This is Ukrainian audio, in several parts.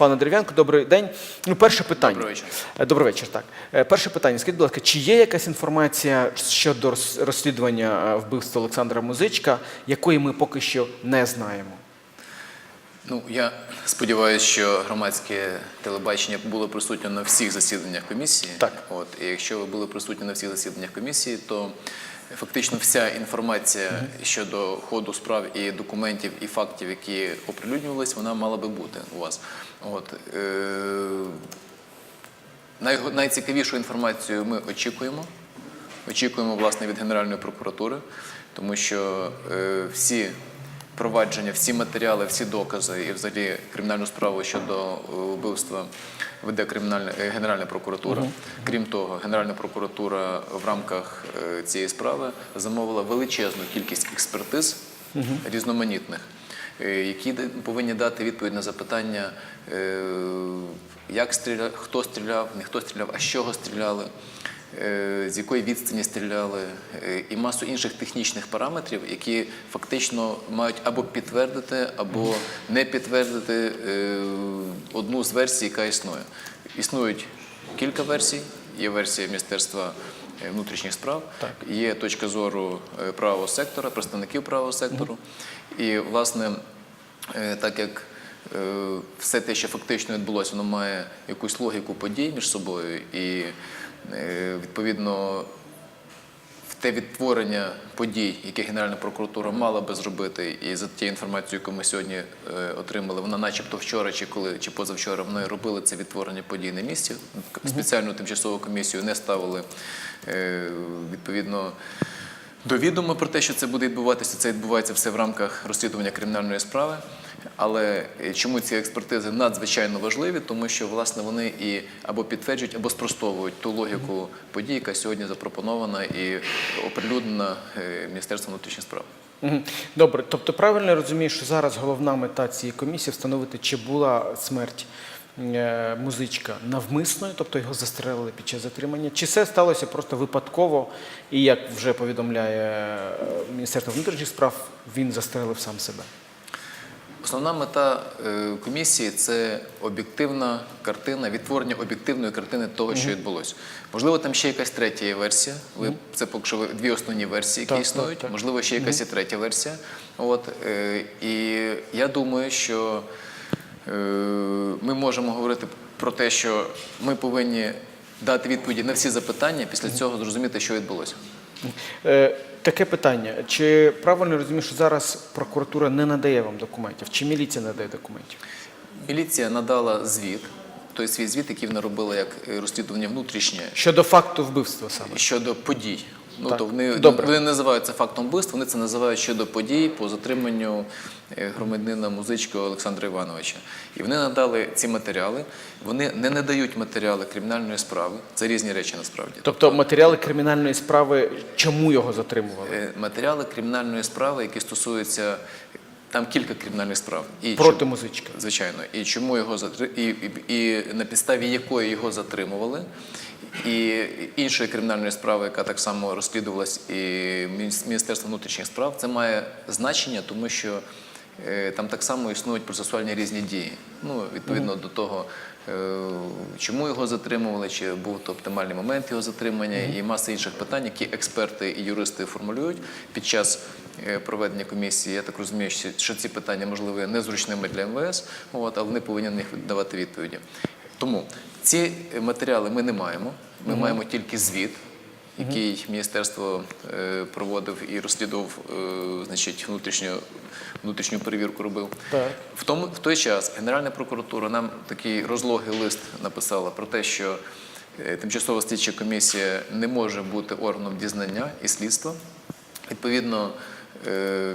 пане Дерев'янко. Добрий день. Ну, перше питання. Добрий вечір. Е, Добрий вечір. Так, Е, перше питання. Скажіть, будь ласка, чи є якась інформація щодо роз- розслідування е, вбивства Олександра Музичка, якої ми поки що не знаємо? Ну, я сподіваюся, що громадське телебачення було присутнє на всіх засіданнях комісії. Так. От, і якщо ви були присутні на всіх засіданнях комісії, то фактично вся інформація щодо ходу справ і документів і фактів, які оприлюднювались, вона мала би бути у вас. От, е- най- найцікавішу інформацію ми очікуємо. Очікуємо власне від Генеральної прокуратури, тому що е, всі провадження, всі матеріали, всі докази і взагалі кримінальну справу щодо е, вбивства веде кримінальна е, Генеральна прокуратура. Крім того, Генеральна прокуратура в рамках е, цієї справи замовила величезну кількість експертиз різноманітних. Які повинні дати відповідь на запитання, як стріляв, хто стріляв, не хто стріляв, а з чого стріляли, з якої відстані стріляли, е, і масу інших технічних параметрів, які фактично мають або підтвердити, або не підтвердити е, одну з версій, яка існує. Існують кілька версій. Є версія Міністерства е, внутрішніх справ, є точка зору е, правого сектора, представників правого сектору. І, власне, е, так як е, все те, що фактично відбулося, воно має якусь логіку подій між собою, і е, відповідно в те відтворення подій, які Генеральна прокуратура мала би зробити, і за тією інформацією, яку ми сьогодні е, отримали, вона, начебто, вчора чи коли чи позавчора вони робили це відтворення подій на місці. Спеціальну тимчасову комісію не ставили е, відповідно. До відома про те, що це буде відбуватися, це відбувається все в рамках розслідування кримінальної справи. Але е, чому ці експертизи надзвичайно важливі? Тому що власне вони і або підтверджують, або спростовують ту логіку подій, яка сьогодні запропонована і оприлюднена е, Міністерством внутрішніх справ. Добре, тобто правильно я розумію, що зараз головна мета цієї комісії встановити, чи була смерть е, музичка навмисною, тобто його застрелили під час затримання, чи це сталося просто випадково, і як вже повідомляє Міністерство внутрішніх справ, він застрелив сам себе. Основна мета е, комісії це об'єктивна картина, відтворення об'єктивної картини того, що відбулося. Можливо, там ще якась третя є версія. Ви це поки що дві основні версії, які Так, існують. так, так. Можливо, ще якась є третя версія. От е, і я думаю, що е, ми можемо говорити про те, що ми повинні дати відповіді на всі запитання, після цього зрозуміти, що відбулося. Таке питання. Чи правильно розумієш, що зараз прокуратура не надає вам документів? Чи міліція надає документів? Міліція надала звіт, той свій звіт, який вона робила як розслідування внутрішнє Щодо факту вбивства саме? щодо подій. Ну, Так. то вони, Добре. вони називають це фактом вбивства, вони це називають щодо подій по затриманню е, громадянина музичка Олександра Івановича. І вони надали ці матеріали. Вони не надають матеріали кримінальної справи. Це різні речі насправді. Тобто матеріали кримінальної справи, чому його затримували? Е, Матеріали кримінальної справи, які стосуються там кілька кримінальних справ. І Проти чому- музичка. Звичайно, і чому його затри... і, і, і на підставі якої його затримували, і іншої кримінальної справи, яка так само розслідувалась і Міністерство внутрішніх справ, це має значення, тому що е, там так само існують процесуальні різні дії. Ну, відповідно до того, е, чому його затримували, чи був то оптимальний момент його затримання, і маса інших питань, які експерти і юристи формулюють під час е, проведення комісії. Я так розумію, що- ці питання можливо незручними для МВС, от, але вони повинні на них давати відповіді. Тому ці матеріали ми не маємо. Ми маємо тільки звіт, який міністерство е, проводив і розслідував, е, значить, внутрішню, внутрішню перевірку робив. Так. В тому в той час Генеральна прокуратура нам такий розлогий лист написала про те, що е, тимчасова слідча комісія не може бути органом дізнання і слідства. Відповідно,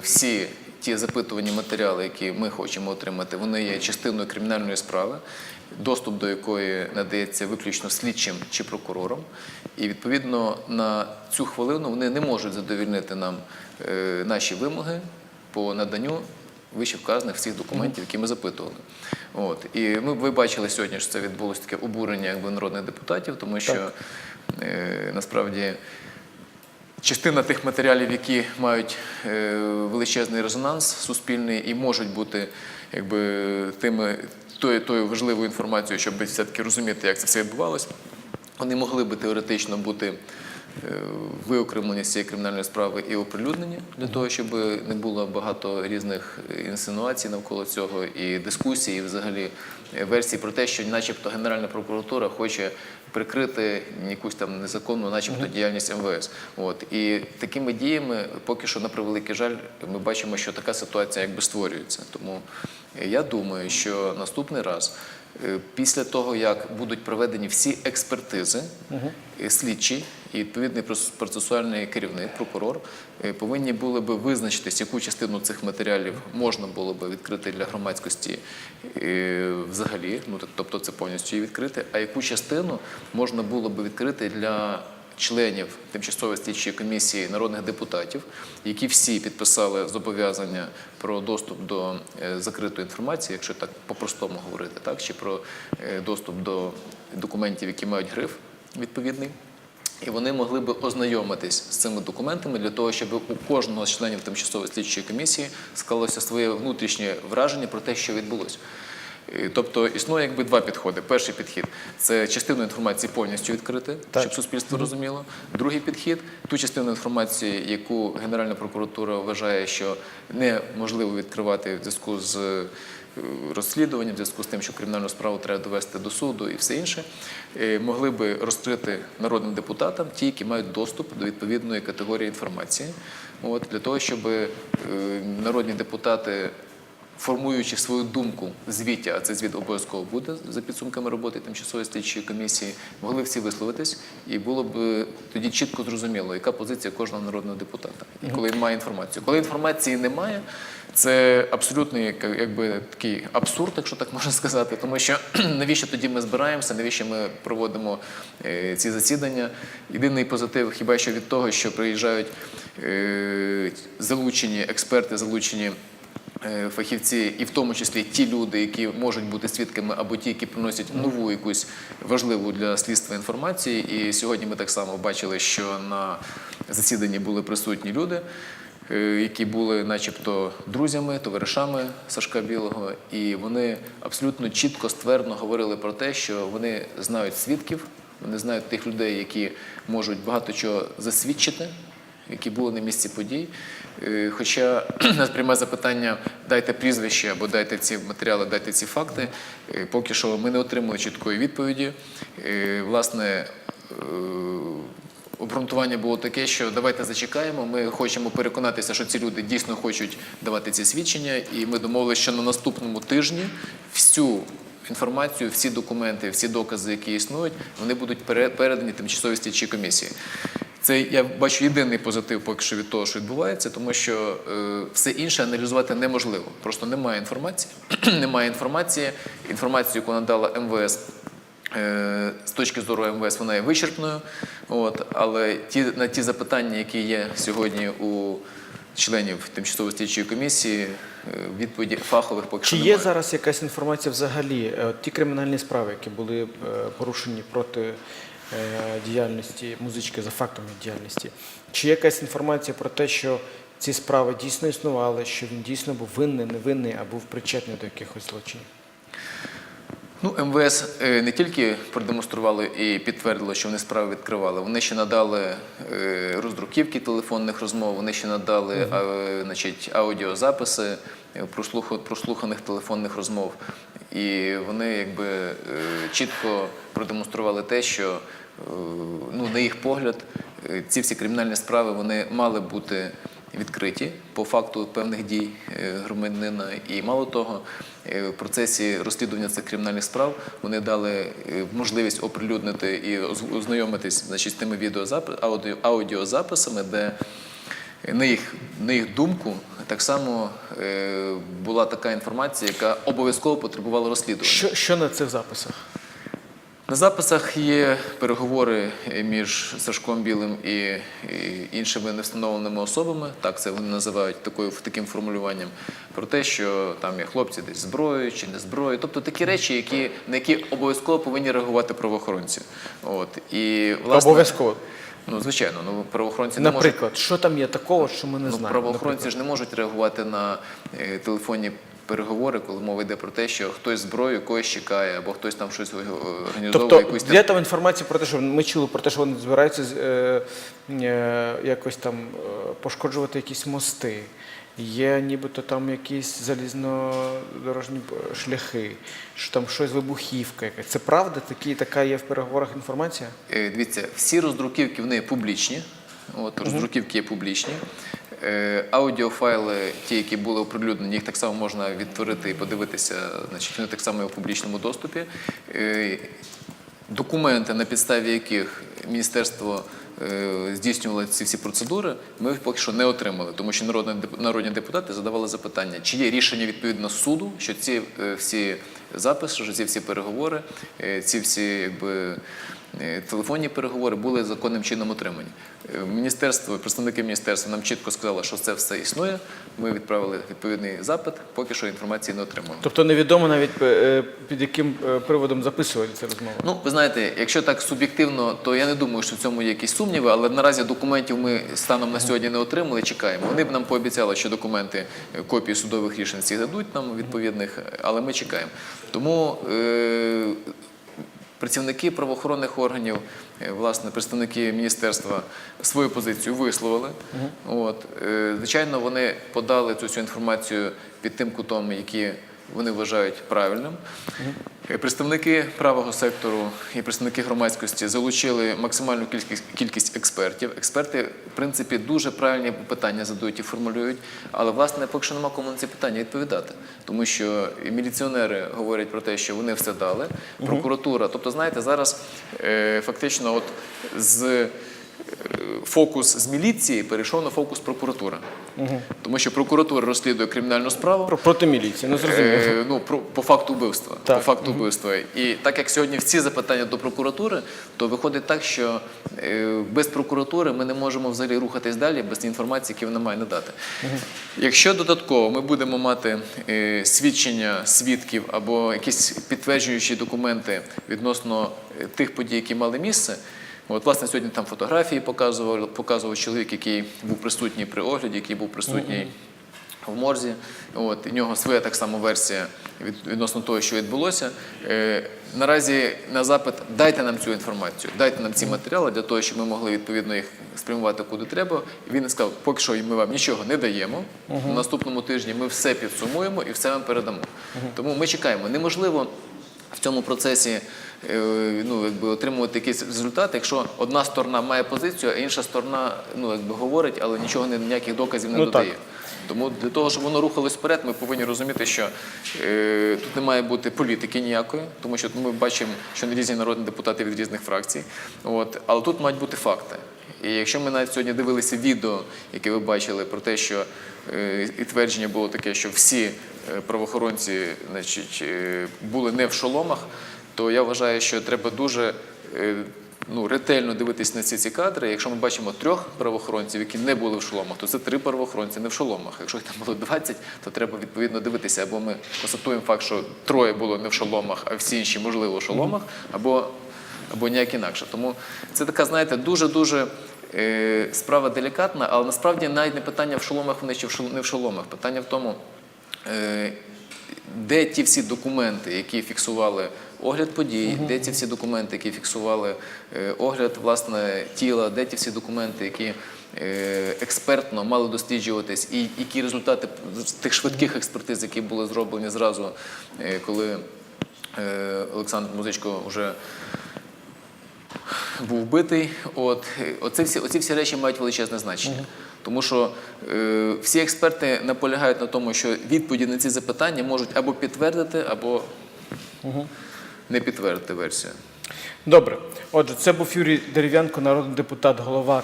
всі ті запитувані матеріали, які ми хочемо отримати, вони є частиною кримінальної справи, доступ до якої надається виключно слідчим чи прокурором. І відповідно на цю хвилину вони не можуть задовільнити нам е, наші вимоги по наданню вище вказаних всіх документів, які ми запитували. От. І ми, ви бачили сьогодні, що це відбулося таке обурення якби, народних депутатів, тому що е, насправді частина тих матеріалів, які мають е, величезний резонанс суспільний і можуть бути якби, тими, тою, тою важливою інформацією, щоб все-таки розуміти, як це все відбувалося. Вони могли би теоретично бути е, виокремлені з цієї кримінальної справи і оприлюднені для того, щоб не було багато різних інсинуацій навколо цього і дискусій, і взагалі версій про те, що, начебто, Генеральна прокуратура хоче прикрити якусь там незаконну, начебто, діяльність МВС. От і такими діями, поки що, на превеликий жаль, ми бачимо, що така ситуація якби створюється. Тому я думаю, що наступний раз. Е, Після того, як будуть проведені всі експертизи, е, слідчі і відповідний процесуальний керівник, прокурор, е, повинні були би визначитись, яку частину цих матеріалів можна було би відкрити для громадськості взагалі, ну тобто це повністю її відкрити, а яку частину можна було би відкрити для членів тимчасової слідчої комісії народних депутатів, які всі підписали зобов'язання про доступ до е, закритої інформації, якщо так по-простому говорити, так чи про е, доступ до документів, які мають гриф відповідний. І вони могли би ознайомитись з цими документами для того, щоб у кожного з членів тимчасової слідчої комісії склалося своє внутрішнє враження про те, що відбулося. Е, Тобто існує якби два підходи. Перший підхід це частину інформації повністю відкрити, Так. щоб суспільство розуміло. Другий підхід ту частину інформації, яку Генеральна прокуратура вважає, що неможливо відкривати в зв'язку з е, розслідуванням, в зв'язку з тим, що кримінальну справу треба довести до суду і все інше, е, могли би розкрити народним депутатам ті, які мають доступ до відповідної категорії інформації. От, для того, щоб народні депутати формуючи свою думку в звіті, а цей звіт обов'язково буде за підсумками роботи тимчасової слідчої комісії, могли всі висловитись, і було б тоді чітко зрозуміло, яка позиція кожного народного депутата, і коли він має інформацію. Коли інформації немає, це абсолютний якби такий абсурд, якщо так можна сказати, тому що навіщо тоді ми збираємося, навіщо ми проводимо е, ці засідання? Єдиний позитив хіба що від того, що приїжджають е, залучені експерти, залучені е, фахівці, і в тому числі ті люди, які можуть бути свідками, або ті, які приносять нову якусь важливу для слідства інформацію. І сьогодні ми так само бачили, що на засіданні були присутні люди. е, Які були, начебто, друзями, товаришами Сашка Білого, і вони абсолютно чітко, ствердно говорили про те, що вони знають свідків, вони знають тих людей, які можуть багато чого засвідчити, які були на місці подій. Е, Хоча нас пряме запитання дайте прізвище або дайте ці матеріали, дайте ці факти. Е, Поки що ми не отримали чіткої відповіді. Е, Власне, обґрунтування було таке, що давайте зачекаємо. Ми хочемо переконатися, що ці люди дійсно хочуть давати ці свідчення, і ми домовилися, що на наступному тижні всю інформацію, всі документи, всі докази, які існують, вони будуть передані тимчасовій слідчій комісії. Це я бачу єдиний позитив поки що від того, що відбувається, тому що е, все інше аналізувати неможливо. Просто немає інформації. немає інформації. Інформацію, яку надала МВС, е, з точки зору МВС, вона є вичерпною. От, але ті, на ті запитання, які є сьогодні у членів тимчасової слідчої комісії, е, відповіді фахових поки Чи що є зараз якась інформація взагалі? е, Ті кримінальні справи, які були порушені проти діяльності музички за фактами діяльності, чи є якась інформація про те, що ці справи дійсно існували, що він дійсно був винний, невинний, а був причетний до якихось злочинів? Ну, МВС е, не тільки продемонстрували і підтвердили, що вони справи відкривали, вони ще надали е, роздруківки телефонних розмов, вони ще надали а, значить, аудіозаписи. е, прослуханих телефонних розмов. І вони якби е, чітко продемонстрували те, що е, ну, на їх погляд е, ці всі кримінальні справи вони мали бути відкриті по факту певних дій е, громадянина. І мало того, е, в процесі розслідування цих кримінальних справ вони дали е, можливість оприлюднити і оз- ознайомитись значить, з тими відеозапи- аудіо, аудіозаписами, де на їх, на їх думку так само е, була така інформація, яка обов'язково потребувала розслідування. Що, що на цих записах? На записах є переговори е, між Сашком Білим і, і іншими невстановленими особами, так це вони називають такою, таким формулюванням, про те, що там є хлопці десь з зброєю чи не зброєю. Тобто такі речі, які, на які обов'язково повинні реагувати правоохоронці. От. І, власне, Обов'язково. Ну, звичайно, ну, правоохоронці не можуть Наприклад, що там є такого, що ми не Ну, знаємо? правоохоронці ж не можуть реагувати на е, телефонні переговори, коли мова йде про те, що хтось зброю когось чекає, або хтось там щось е, організовує, Тобто якусь є там інформація про те, що ми чули про те, що вони збираються з- е, е, якось там е, пошкоджувати якісь мости. Є нібито там якісь залізнодорожні шляхи, що там щось вибухівка якась. Це правда? Такі, така є в переговорах інформація? Е, Дивіться, всі роздруківки вони публічні. От, роздруківки є публічні. Е, Аудіофайли, ті, які були оприлюднені, їх так само можна відтворити і подивитися, значить, вони так само є у публічному доступі. Е, Документи, на підставі яких міністерство е, здійснювало ці всі процедури, ми поки що не отримали, тому що народні депутати задавали запитання, чи є рішення відповідно суду, що ці е, всі записи, що ці всі переговори, е, ці всі якби. Е, Телефонні переговори були законним чином отримані. Е, Міністерство, представники міністерства нам чітко сказали, що це все існує. Ми відправили відповідний запит, поки що інформації не отримали. Тобто невідомо навіть е, під яким приводом записували цю розмову. Ну, ви знаєте, якщо так суб'єктивно, то я не думаю, що в цьому є якісь сумніви, але наразі документів ми станом на сьогодні не отримали. Чекаємо. Вони б нам пообіцяли, що документи, копії судових рішень всі дадуть нам відповідних, але ми чекаємо. Тому е- працівники правоохоронних органів, е, власне, представники міністерства свою позицію висловили. От, е, звичайно, вони подали цю всю інформацію під тим кутом, які вони вважають правильним. Представники правого сектору і представники громадськості залучили максимальну кількість, кількість експертів. Експерти, в принципі, дуже правильні питання задають і формулюють, але власне поки що нема кому на ці питання відповідати, тому що і міліціонери говорять про те, що вони все дали. Прокуратура, тобто, знаєте, зараз е, фактично, от з фокус з міліції перейшов на фокус прокуратури, тому що прокуратура розслідує кримінальну справу. Про проти міліції, ну зрозуміло. Е, ну, про, по факту вбивства. Так. По факту вбивства. І так як сьогодні всі запитання до прокуратури, то виходить так, що е, без прокуратури ми не можемо взагалі рухатись далі без інформації, яку вона має надати. Якщо додатково ми будемо мати е, свідчення свідків або якісь підтверджуючі документи відносно е, тих подій, які мали місце. От, власне, сьогодні там фотографії показував, показував чоловік, який був присутній при огляді, який був присутній в морзі. От, і в нього своя так само версія від, відносно того, що відбулося. Е, наразі на запит дайте нам цю інформацію, дайте нам ці матеріали для того, щоб ми могли відповідно їх спрямувати куди треба. Він сказав, поки що ми вам нічого не даємо. На наступному тижні ми все підсумуємо і все вам передамо. Тому ми чекаємо. Неможливо в цьому процесі ну, якби, отримувати якийсь результат, якщо одна сторона має позицію, а інша сторона ну, якби, говорить, але нічого ніяких доказів не Ну, так. додає. Тому для того, щоб воно рухалось вперед, ми повинні розуміти, що е, тут не має бути політики ніякої, тому що ми бачимо, що різні народні депутати від різних фракцій. От, але тут мають бути факти. І якщо ми навіть сьогодні дивилися відео, яке ви бачили, про те, що е, і твердження було таке, що всі е, правоохоронці значить, е, були не в шоломах, то я вважаю, що треба дуже е, ну, ретельно дивитись на ці, ці кадри. Якщо ми бачимо трьох правоохоронців, які не були в шоломах, то це три правоохоронці не в шоломах. Якщо їх там було 20, то треба відповідно дивитися, або ми констатуємо факт, що троє було не в шоломах, а всі інші, можливо, в шоломах, або, або ніяк інакше. Тому це така, знаєте, дуже-дуже. е, Справа делікатна, але насправді навіть не питання в шоломах вони чи в не в шоломах. Питання в тому, е, де ті всі документи, які фіксували огляд подій, де ті всі документи, які фіксували е, огляд власне тіла, де ті всі документи, які е, експертно мали досліджуватись, і які результати тих швидких експертиз, які були зроблені зразу, е, коли Олександр Музичко вже був вбитий. От оце всі, оці всі речі мають величезне значення. Тому що е, всі експерти наполягають на тому, що відповіді на ці запитання можуть або підтвердити, або не підтвердити версію. Добре. Отже, це був Юрій Дерев'янко, народний депутат, голова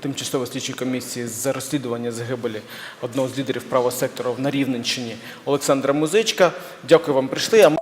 тимчасової слідчої комісії з розслідування загибелі одного з лідерів правого сектору на Рівненщині Олександра Музичка. Дякую вам, прийшли.